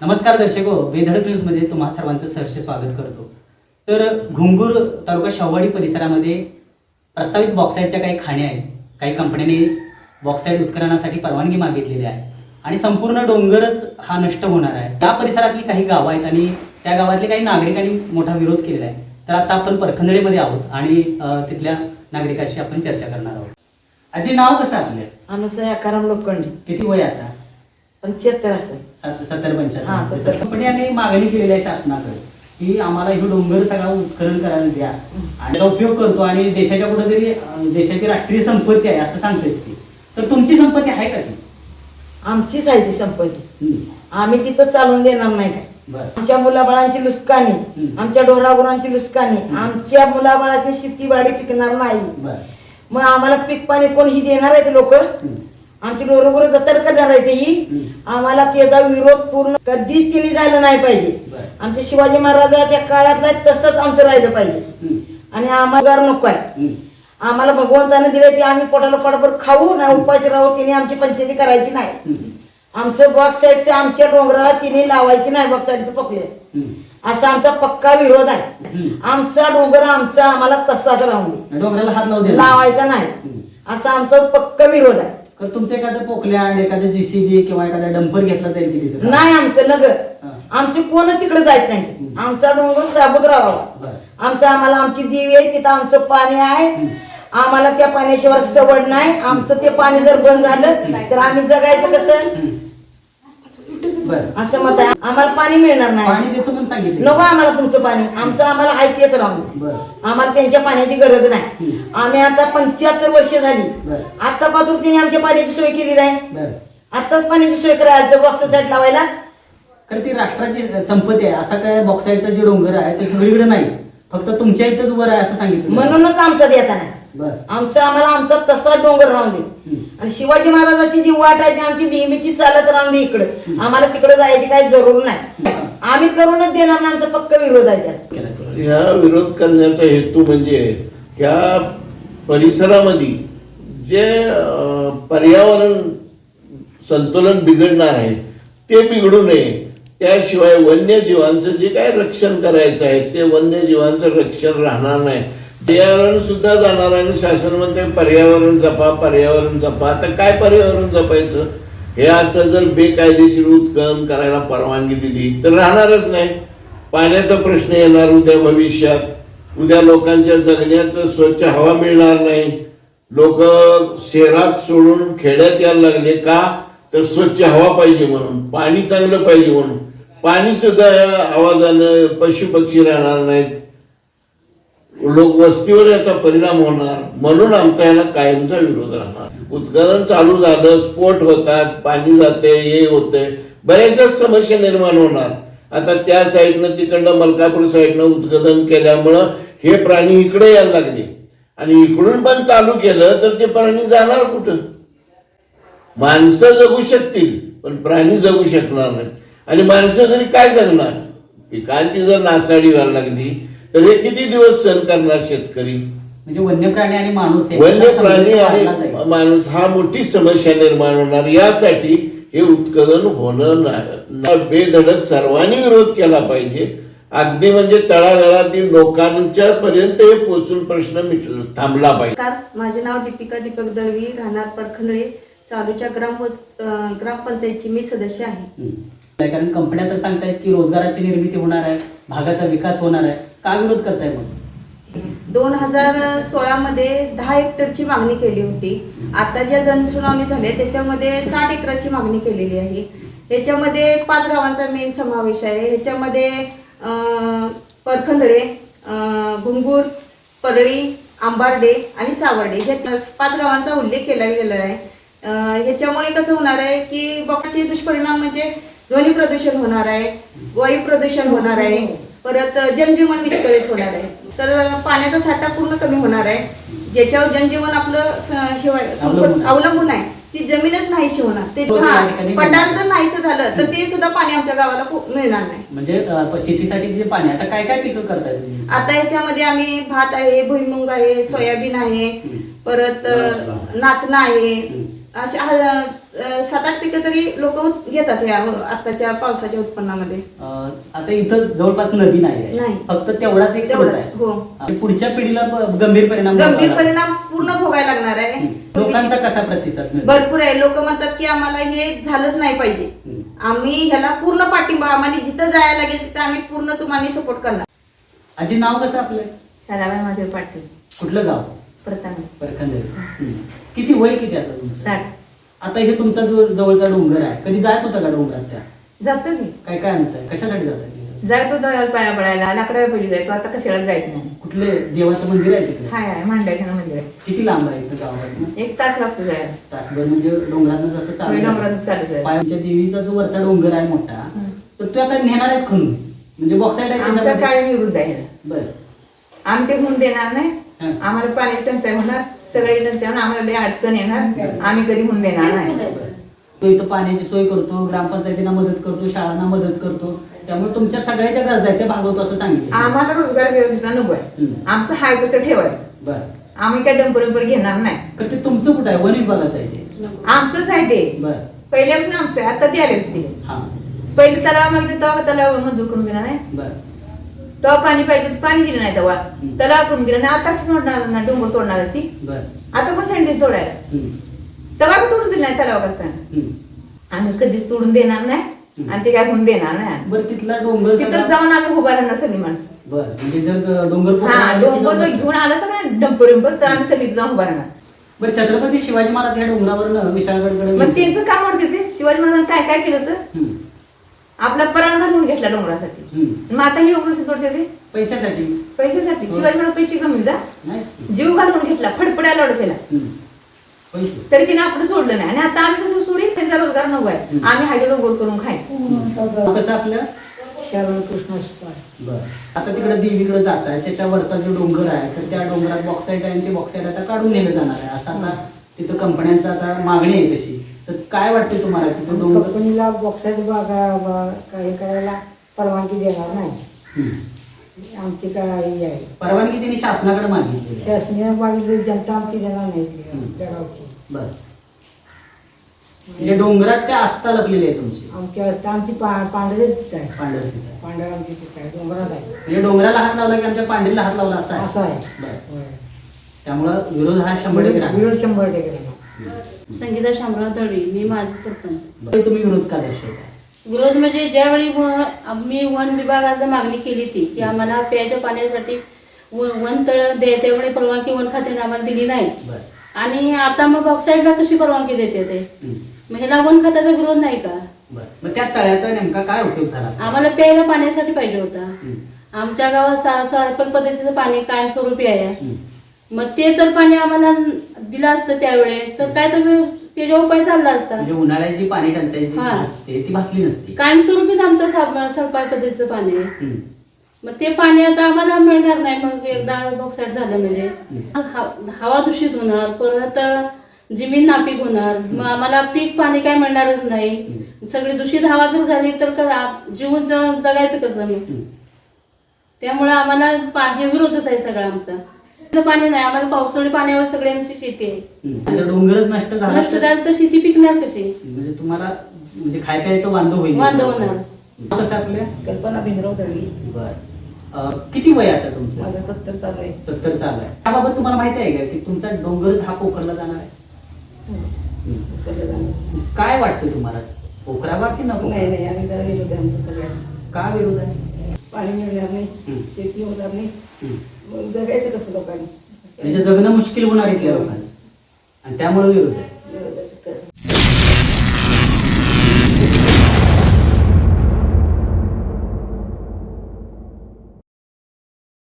नमस्कार दर्शक हो बेधडक न्यूजमध्ये तुम्हा सर्वांचं सहर्ष स्वागत करतो. तर घुंगूर तालुका शहावाडी परिसरामध्ये प्रस्तावित बॉक्साईडच्या काही खाणी आहेत. काही कंपन्यांनी बॉक्साईड उत्खननासाठी परवानगी मागितलेली आहे. आणि संपूर्ण डोंगरच हा नष्ट होणार आहे. या परिसरातली काही गावं आहेत आणि त्या गावातले काही नागरिकांनी मोठा विरोध केलेला आहे. तर आता आपण परखंदळेमध्ये आहोत आणि तिथल्या नागरिकांशी आपण चर्चा करणार आहोत. आजी नाव कसं आपलं? अनुसया लोखंडे किती वय आता? पंच्याहत्तर सात- सत्तर हा, पंच्याहत्तर सत्तर. कंपन्यांनी मागणी केलेली आहे शासनाकडे की आम्हाला हे डोंगर सगळा उत्खनन करायला द्या. आणि त्याचा उपयोग करतो आणि देशाच्या कुठेतरी अं, देशाची राष्ट्रीय संपत्ती आहे असं सांगतात ती. तर तुमची संपत्ती आहे का ती? आमचीच आहे ती संपत्ती. हम्म. आम्ही तिथं चालून देणार नाही काय. बरं. आमच्या मुलाबाळांची लुस्कानी हम्म. आमच्या ढोरागुरांची लुस्कानी आमच्या मुलाबाळांची शेतीवाडी पिकणार नाही. बरं. मग आम्हाला पीक पाणी कोण ही देणार आहेत लोक? हम्म. आमची ढोरगुरं जतर करणार आहे ही हम्म. आम्हाला त्याचा विरोध पूर्ण कधीच तिने झालं नाही पाहिजे आमच्या शिवाजी महाराजाच्या काळातला तसंच आमचं राहिलं पाहिजे. आणि आम्हाला नको आहे. आम्हाला भगवंताने दिले ते आम्ही पोटाला पोटाभर खाऊ ना उपाशी राहू तिने आमची पंचायती करायची नाही. आमचं बॉक्स साईडचे आमच्या डोंगराला तिने लावायची नाही बॉक्स साईडचं पकले. असा आमचा पक्का विरोध आहे. आमचा डोंगर आमचा आम्हाला तसाच राहून दे डोंगराला हात लावायचा नाही. असा आमचा पक्का विरोध आहे तर तुमचं एखादं पोकल्याड एखादं जीसीबी किंवा एखादा डंपर घेतला जाईल की तिथं? नाही आमचं नगर. आमचे कोण तिकडे जायत नाही. आमचा डोंगर साबूत राहावा बरं. आमचं आम्हाला आमची देवी आहे तिथं आमचं पाणी आहे. आम्हाला त्या पाण्याशिवाय सवड नाही. आमचं ते पाणी जर बंद झालं तर आम्ही जगायचं कसं? असं मत आहे. आम्हाला पाणी मिळणार नाही. पाणी देतो म्हणून सांगितलं. नको आम्हाला तुमचं पाणी. आमचं आम्हाला आहे तेच राहून आम्हाला त्यांच्या पाण्याची गरज नाही. आम्ही आता पंच्याहत्तर वर्ष झाली. बरं. आतापासून तिने आमच्या पाण्याची सोय केली नाही बरं. आताच पाण्याची सोय करायला बॉक्स साईड लावायला. कारण ती राष्ट्राची संपत्ती आहे. असा काय बॉक्साईडचा जे डोंगर आहे ते सगळीकडे नाही. फक्त तुमच्या इथंच वर आहे असं सांगितलं म्हणूनच आमचा द्यायचा नाही बरं. आमचा आम्हाला आमचा तसा डोंगर राहून दे. हम्म. आणि शिवाजी महाराजाची जी वाट आहे ती आमची नेहमीची चालत राहून दे इकडे. आम्हाला तिकडे जायची काही जरूर नाही. आम्ही करूनच देणार नाही आमचा पक्का विरोध आहे त्याला केलं केलं. ह्या विरोध करण्याचा हेतू म्हणजे त्या परिसरामध्ये जे पर्यावरण संतुलन बिघडणार आहे ते बिघडू नये. त्याशिवाय वन्यजीवांचं जे काय रक्षण करायचं आहे ते वन्यजीवांचं रक्षण राहणार नाही. पर्यावरण सुद्धा जाणार आहे आणि शासन म्हणते पर्यावरण जपा पर्यावरण जपा. तर काय पर्यावरण जपायचं? हे असं जर बेकायदेशीर उत्खनन करायला परवानगी दिली तर राहणारच नाही. पाण्याचा प्रश्न येणार उद्या भविष्यात. उद्या लोकांच्या जगण्याचं स्वच्छ हवा मिळणार नाही. लोक शहरात सोडून खेड्यात यायला लागले का? तर स्वच्छ हवा पाहिजे म्हणून पाणी चांगलं पाहिजे म्हणून. पाणी सुद्धा आवाजानं पशु पक्षी राहणार नाहीत. लोक वस्तीवर याचा परिणाम होणार. म्हणून आमचा याला कायमचा विरोध राहणार. उत्खनन चालू झालं स्फोट होतात पाणी जाते हे होते बऱ्याचशाच समस्या निर्माण होणार. आता त्या साईडनं तिकडनं मलकापूर साईडनं उत्खनन केल्यामुळं हे प्राणी इकडे यायला लागले. आणि इकडून पण चालू केलं तर ते प्राणी जाणार कुठं? माणसं जगू शकतील पण प्राणी जगू शकणार नाही. आणि माणसं तरी काय जगणार? पिकांची जर नासाडी व्हायला लागली तर हे किती दिवस सहन करणार शेतकरी? म्हणजे वन्य प्राणी आणि माणूस. वन्य प्राणी आणि. माणूस हा मोठी समस्या निर्माण होणार. यासाठी हे उत्खनन होणं नाही बेधडक सर्वांनी विरोध केला पाहिजे. अगदी म्हणजे तळागाळातील लोकांच्या पर्यंत हे पोहोचून प्रश्न मिटला थांबला पाहिजे. माझे नाव दीपिका दीपक दळवी राहणार परखंदळे चालूच्या ग्राम ग्रामपंचायतची मी सदस्य आहे. कारण कंपन्या तर सांगतायत की रोजगाराची निर्मिती होणार आहे भागाचा विकास होणार आहे. का विरोध करताय मग? दोन हजार सोळामध्ये दहा हेक्टरची मागणी केली होती. आता ज्या जनसुनावणी झाली त्याच्यामध्ये साठ एकराची मागणी केलेली आहे. ह्याच्यामध्ये पाच गावांचा मेन समावेश आहे. ह्याच्यामध्ये परखंदळे घुंगूर परळी आंबार्डे आणि सावर्डे. हे पाच गावांचा उल्लेख केला गेलेला आहे. ह्याच्यामुळे कसं होणार आहे की बघाचे दुष्परिणाम म्हणजे ध्वनी प्रदूषण होणार आहे वायू प्रदूषण होणार आहे परत जनजीवन विस्कळीत होणार आहे. तर पाण्याचा साठा पूर्ण कमी होणार आहे ज्याच्यावर जनजीवन आपलं अवलंबून आहे. ती जमीनच नाहीशी होणार ते हो, हा ठिकाणी पटार जर नाहीसं झालं तर ते सुद्धा पाणी आमच्या गावाला पो- मिळणार नाही म्हणजे अं, शेतीसाठी जे पाणी आता काय काय पिकं करताय तुम्ही आता ह्याच्यामध्ये आम्ही भात आहे भुईमुंग आहे सोयाबीन आहे हम्म. परत अ, नाचणं. नाचणं आहे हम्म. अशी सात आठ पिकं तरी लोक घेतात या आताच्या पावसाच्या उत्पन्नामध्ये. आता इथं जवळपास नदी नाही आहे. नाही. फक्त तेवढाच एक स्रोत तेवढंच, आहे. हो. आणि पुढच्या पिढीला गंभीर परिणाम गंभीर परिणाम पूर्ण भोगायला लागणार आहे. लोकांचा कसा प्रतिसाद मिळतो? भरपूर आहे. लोक म्हणतात की आम्हाला हे झालंच नाही पाहिजे. हम्म. आम्ही ह्याला पूर्ण पाठिंबा आम्हाला जिथं जायला लागेल तिथं आम्ही पूर्ण तुम्हाला सपोर्ट करणार. आजी नाव कसं आपलं? सराबाई महादेव पाटील. कुठलं गाव? प्रथम परखंदरी हम्म. किती वय किती आता तुमचं? साठ. आता हे तुमचा जो जवळचा डोंगर आहे कधी जात होता का डोंगरात त्या? जातो की. काय काय आणताय? कशासाठी जातात जायतो दयाला पाया पडायला लाकडाला पहिली जायचो आता कशाला जायत नाही. कुठले देवाचं मंदिर आहे तिकडे? हाय हाय मांडायचं मंदिर. आहे. किती लांब आहे इथं गावापासून? एक तास लागतो जायला. तासभर म्हणजे डोंगरातनं जसं चालू डोंगरातून चालू जायचं पायांच्या देवीचा जो वरचा डोंगर आहे मोठा. तर तो आता नेणार आहेत खणून? म्हणजे बॉक्साईड आहे आमचा त्याच्यामध्ये? काय विरुद्ध आहे. ह्याला. बरं. आम्ही ते होऊन देणार नाही. आम्हाला पाणी टंचाई होणार सगळी टंचाई होणार आम्हाला लई अडचण येणार. आम्ही कधी होऊन देणार नाही. तो इथं पाण्याची सोय करतो ग्रामपंचायतींना मदत करतो शाळांना मदत करतो. त्यामुळे तुमच्या सगळ्या ज्या गरजा आहेत त्या भागवतो असं सांगितलं. आम्हाला रोजगार विरोधीचा नको आहे. हम्म. आमचं हाय तसं ठेवायचं? बरं. आम्ही काय डंपर डंपर घेणार नाही. तर ते तुमचं कुठं आहे? वन विभागाचं आहे ते. आमचंच आहे ते. बरं. पहिल्यापासून आमचं आहे आता ते आलेच ते. हां. पहिले तलाव मागितलं तेव्हा तलाव मंजूर करून दिला नाही बरं. तेव्हा पाणी पाहिजे होतं, पाणी दिलं नाही तेव्हा. हम्म. तलाव करून दिलं नाही. आता कसं तोडणार ना डोंगर तोडणार आहे ती. बरं. आता पण सांगितलं तोडायला. हम्म. तेव्हा पण तोडून दिलं नाही तलाव करताना हम्म. आम्ही कधीच तोडून देणार नाही आणि ते काय होऊन देणार नाही बरं तिथला डोंगर तिथं सगळा- जाऊन आम्ही उभा राहणार सगळी माणसं. बरं म्हणजे जर डोंगर हा डोंगर जर घेऊन आलं सगळं डंपर डंपर तर आम्ही सगळी जाऊन उभा राहणार. बरं छत्रपती शिवाजी महाराज या डोंगरावर विशाळगडकडे मग त्यांचं काम वाटते ते शिवाजी महाराजांनी काय काय केलं होतं? हम्म. आपला पराण घालून घेतला डोंगरासाठी. हम्म. मग आता ही डोंगर तोडते ते? पैशासाठी. पैशासाठी. हो. पैसे कमी जा नाहीच जीव घालून घेतला फडफड्याला लढ केला. हम्म. पैसे. तरी तिने आपलं सोडलं नाही. आणि आता आम्ही कसं सोडी त्यांचा रोजगार नको आहे. हम्म. आम्ही हायगे डोंगर करून खाय कसं आपलं? कृष्ण बरं. आता तिकडे देवीकडे जात आहे. त्याच्यावरचा जो डोंगर आहे तर त्या डोंगरात बॉक्साईट आहे आणि ते बॉक्साईट आता काढून नेलं जाणार आहे. असं आता तिथं कंपन्यांचं आता मागणी आहे तशी. तर काय वाटते तुम्हाला तिथं डोंगर कंपनीला बॉक्साईट बागा बा- काही करायला परवानगी देणार नाही. आमची काय हे आहे परवानगी त्यांनी शासनाकडे मागितली आहे शासनीय मागितली जनता आमची देणार नाही. त्या गावची बरं म्हणजे डोंगरात त्या आस्था लपलेली आहे तुमची आमची असते आमची तिथं आहे पांढर तिथं आहे. पांढर आमची तिथं आहे डोंगरात आहे म्हणजे डोंगराला हात लावला की आमच्या पांडीला हात लावला असा असं आहे आहे बरं होय. त्यामुळं विरोध हा शंभर टक्के. विरोध शंभर टक्के. संगीता शामराव तळवी मी माझी सरपंच. तुम्ही विरोध का दर्शवता विरोध म्हणजे ज्यावेळी आम्ही वन विभागाला मागणी केली ती की आम्हाला प्यायच्या पाण्यासाठी वन तळ दे त्यावेळी परवानगी वन खात्याने आम्हाला दिली नाही आणि आता मग ऑक्साईडला कशी परवानगी देते ते. मग ह्याला वन खात्याचा विरोध नाही का मग त्या तळ्याचा नेमका काय उपयोग झाला? आम्हाला प्यायला पाण्यासाठी पाहिजे होता. आमच्या गावात सा सारपल पद्धतीचं पाणी कायमस्वरूपी आहे. मग ते जर पाणी आम्हाला दिलं असतं त्यावेळी. तर काय तर त्याच्या उपाय चालला असता? म्हणजे उन्हाळ्यात जी पाणी टंचाई जी हा. असते ती भासली नसती. कायमस्वरूपीच आमचं सरपाय पद्धतीचं पाणी आहे. हम्म. मग ते पाणी आता आम्हाला मिळणार नाही. मग एकदा बॉक्साईट झालं म्हणजे. ह- हवा दूषित होणार. परत जमीन नापीक होणार. मग आम्हाला पीक पाणी काय मिळणारच नाही. सगळी दूषित हवा जर झाली तर का- आप- जीवन ज- जगायचं कसं मग? हम्म. त्यामुळे आम्हाला पा- हे विरोधच आहे सगळा आमचा. पाणी नाही आम्हाला पावसाळी पाण्यावर सगळी आमची शेती आहे. डोंगरच नष्ट झाला नष्ट तर- झालं तर शेती पिकणार कशी? म्हणजे तुम्हाला म्हणजे खाय प्यायचं वांदो होईल. वांदं होणार. कसं आपल्या? कल्पना भिंद्रव तळवी. बर. किती वय आता तुमचं? माझं सत्तर चालू आहे. सत्तर चालू आहे. त्याबाबत तुम्हाला माहिती आहे का की तुमचा डोंगर हा पोखरला जाणार आहे. काय वाटतं तुम्हाला? पोखरावा की नको? नाही नाही आम्ही जरा विरोध आहे आमचं सगळ्यांचं का विरोध आहे? पाणी मिळणार नाही. शेती होणार नाही. मग जगायचं कसं लोकांनी. म्हणजे जगणं मुश्किल होणार इथल्या लोकांचं. आणि त्यामुळे विरोध आहे.